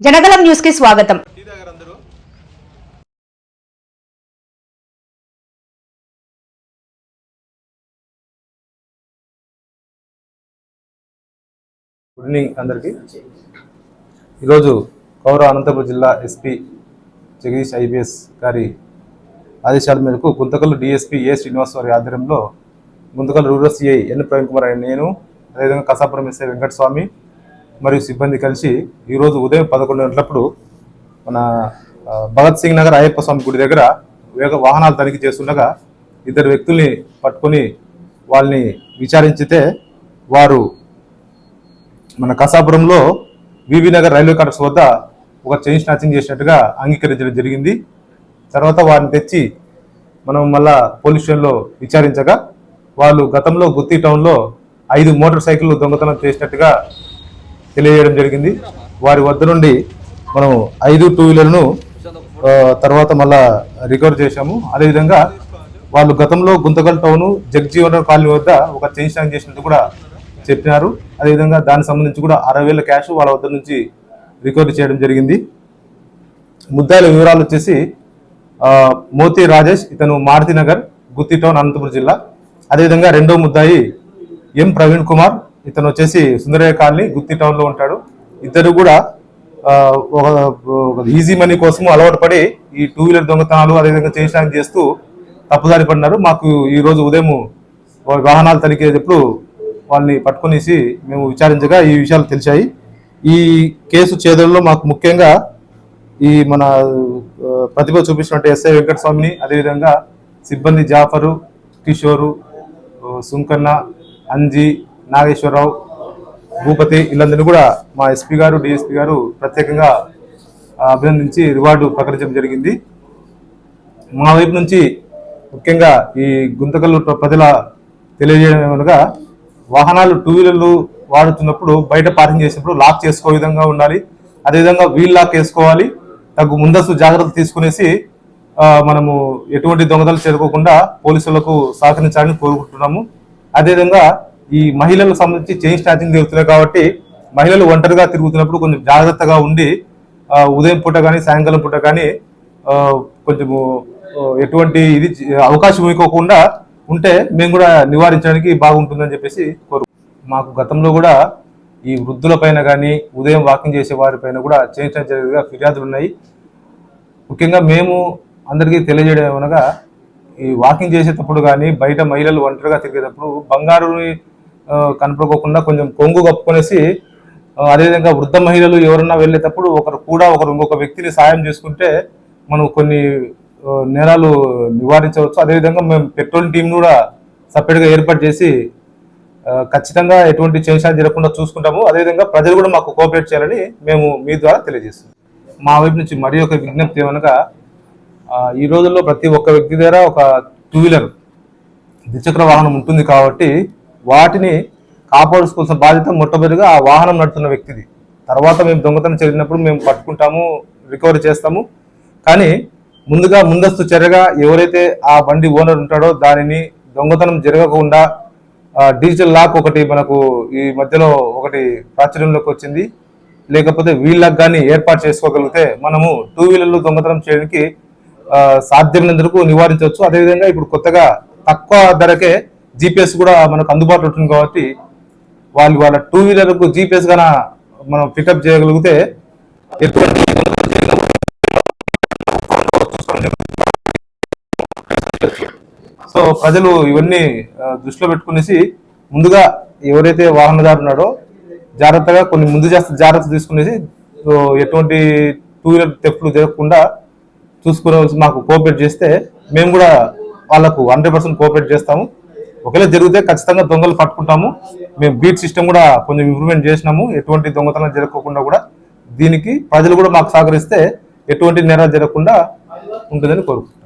జనగలం న్యూస్కి స్వాగతం. Good evening అందరికీ. ఈరోజు కౌర అనంతపురం జిల్లా ఎస్పీ జగదీష్ ఐపీఎస్ గారి ఆదేశాల మేరకు గుంతకల్లు డిఎస్పీ ఏ శ్రీనివాస్ ఆధ్వర్యంలో Guntakal rural CI N Praveen Kumar నేను అదేవిధంగా కసాపురం ఎస్ఐ వెంకటస్వామి మరియు సిబ్బంది కలిసి ఈరోజు ఉదయం పదకొండు గంటలప్పుడు మన భగత్ సింగ్ నగర్ అయ్యప్ప స్వామి గుడి దగ్గర వేగ వాహనాలు తనిఖీ చేస్తుండగా ఇద్దరు వ్యక్తుల్ని పట్టుకొని వాళ్ళని విచారించితే వారు మన కసాపురంలో వివి నగర్ రైల్వే క్వార్టర్స్ వద్ద ఒక చైన్ స్నాచింగ్ చేసినట్టుగా అంగీకరించడం జరిగింది. తర్వాత వారిని తెచ్చి మనం మళ్ళా పోలీస్ స్టేషన్లో విచారించగా వాళ్ళు గతంలో గుత్తి టౌన్లో ఐదు మోటార్ సైకిల్ దొంగతనం చేసినట్టుగా తెలియజేయడం జరిగింది. వారి వద్ద నుండి మనం ఐదు టూ వీలర్ను తర్వాత మళ్ళా రికవర్ చేశాము. అదేవిధంగా వాళ్ళు గతంలో గుంతకల్ టౌను జగ్జీవన కాలనీ వద్ద ఒక చైన్ స్టాంగ్ చేసినట్టు కూడా చెప్పినారు. అదేవిధంగా దానికి సంబంధించి కూడా అరవై వేల క్యాష్ వాళ్ళ వద్ద నుంచి రికవరీ చేయడం జరిగింది. ముద్దాయిల వివరాలు వచ్చేసి మోతి రాజేష్ ఇతను మారుతినగర్ గుత్తి టౌన్ అనంతపురం జిల్లా. అదేవిధంగా రెండో ముద్దాయి ఎం ప్రవీణ్ కుమార్ ఇతను వచ్చేసి సుందరయ్య కాలనీ గుత్తి టౌన్లో ఉంటాడు. ఇద్దరు కూడా ఒక ఈజీ మనీ కోసం అలవాటు పడి ఈ టూ వీలర్ దొంగతనాలు అదేవిధంగా చేయడానికి చేస్తూ తప్పుదారి పడినారు. మాకు ఈరోజు ఉదయం వాహనాలు తనిఖీ వాళ్ళని పట్టుకునేసి మేము విచారించగా ఈ విషయాలు తెలిసాయి ఈ కేసు చేదల్లో మాకు ముఖ్యంగా ఈ మన ప్రతిభ చూపించినట్టు ఎస్ఐ వెంకటస్వామిని అదేవిధంగా సిబ్బంది జాఫరు కిషోరు సుంకన్న అంజి నాగేశ్వరరావు భూపతి వీళ్ళందరినీ కూడా మా ఎస్పీ గారు డిఎస్పీ గారు ప్రత్యేకంగా అభినందించి రివార్డు ప్రకటించడం జరిగింది. మా వైపు నుంచి ముఖ్యంగా ఈ గుంతకల్లు ప్రజల తెలియజేయడం వాహనాలు టూ వీలర్లు వాడుతున్నప్పుడు బయట పార్కింగ్ చేసినప్పుడు లాక్ చేసుకో విధంగా ఉండాలి. అదేవిధంగా వీల్ లాక్ వేసుకోవాలి. తగు ముందస్తు జాగ్రత్తలు తీసుకునేసి మనము ఎటువంటి దొంగతలు చేరుకోకుండా పోలీసులకు సహకరించాలని కోరుకుంటున్నాము. అదేవిధంగా ఈ మహిళలకు సంబంధించి చైన్ స్టాచింగ్ జరుగుతున్నాయి కాబట్టి మహిళలు ఒంటరిగా తిరుగుతున్నప్పుడు కొంచెం జాగ్రత్తగా ఉండి ఉదయం పూట కానీ సాయంకాలం పూట కానీ కొంచెము ఎటువంటి ఇది అవకాశం ఇవ్వకుండా ఉంటే మేము కూడా నివారించడానికి బాగుంటుందని చెప్పేసి కోరు మాకు గతంలో కూడా ఈ వృద్ధులపైన కానీ ఉదయం వాకింగ్ చేసే వారిపైన కూడా చేయించడం జరిగేదిగా ఫిర్యాదులు ఉన్నాయి. ముఖ్యంగా మేము అందరికీ తెలియజేయడం ఏమనగా ఈ వాకింగ్ చేసేటప్పుడు కానీ బయట మహిళలు ఒంటరిగా తిరిగేటప్పుడు బంగారుని కనపడుకోకుండా కొంచెం కొంగు కప్పుకొనేసి అదేవిధంగా వృద్ధ మహిళలు ఎవరన్నా వెళ్ళేటప్పుడు ఒకరు కూడా ఒకరు ఇంకొక వ్యక్తిని సాయం చేసుకుంటే మనం కొన్ని నేరాలు నివారించవచ్చు. అదేవిధంగా మేము పెట్రోల్ టీం కూడా సపరేట్గా ఏర్పాటు చేసి ఖచ్చితంగా ఎటువంటి చేషాలు జరగకుండా చూసుకుంటాము. అదేవిధంగా ప్రజలు కూడా మాకు కోఆపరేట్ చేయాలని మేము మీ ద్వారా తెలియజేస్తున్నాం. మా వైపు నుంచి మరి ఒక విజ్ఞప్తి ఏమనగా ఈ రోజుల్లో ప్రతి ఒక్క వ్యక్తి దగ్గర ఒక టూ వీలర్ ద్విచక్ర వాహనం ఉంటుంది కాబట్టి వాటిని కాపాడుకోవాల్సిన బాధ్యత మొట్టమొదటిగా ఆ వాహనం నడుపుతున్న వ్యక్తిది. తర్వాత మేము దొంగతనం జరిగినప్పుడు మేము పట్టుకుంటాము రికవరీ చేస్తాము. కానీ ముందుగా ముందస్తు చర్యగా ఎవరైతే ఆ బండి ఓనర్ ఉంటాడో దానిని దొంగతనం జరగకుండా డిజిటల్ లాక్ ఒకటి మనకు ఈ మధ్యలో ఒకటి ప్రాచుర్యంలోకి వచ్చింది. లేకపోతే వీళ్ళకి కానీ ఏర్పాటు చేసుకోగలిగితే మనము టూ వీలర్లు దొంగతనం చేయడానికి సాధ్యమైనందుకు నివారించవచ్చు. అదేవిధంగా ఇప్పుడు కొత్తగా తక్కువ ధరకే జీపీఎస్ కూడా మనకు అందుబాటులో ఉంటుంది కాబట్టి వాళ్ళు వాళ్ళ టూ వీలర్కు జీపీఎస్ కన్నా మనం పికప్ చేయగలిగితే ఎటువంటి సో ప్రజలు ఇవన్నీ దృష్టిలో పెట్టుకునేసి ముందుగా ఎవరైతే వాహనదారు ఉన్నాడో జాగ్రత్తగా కొన్ని ముందు జాగ్రత్త జాగ్రత్త తీసుకునేసి సో ఎటువంటి టూ వీలర్ తెప్పులు జరగకుండా చూసుకోవాల్సి మాకు కోఆపరేట్ చేస్తే మేము కూడా వాళ్ళకు హండ్రెడ్ పర్సెంట్ కోఆపరేట్ చేస్తాము. ఒకవేళ జరిగితే ఖచ్చితంగా దొంగలు పట్టుకుంటాము. మేము బీట్ సిస్టమ్ కూడా కొంచెం ఇంప్రూవ్మెంట్ చేసినాము. ఎటువంటి దొంగతనం జరగకుండా కూడా దీనికి ప్రజలు కూడా మాకు సహకరిస్తే ఎటువంటి నేరాలు జరగకుండా ఉంటుందని కోరుకుంటున్నాం.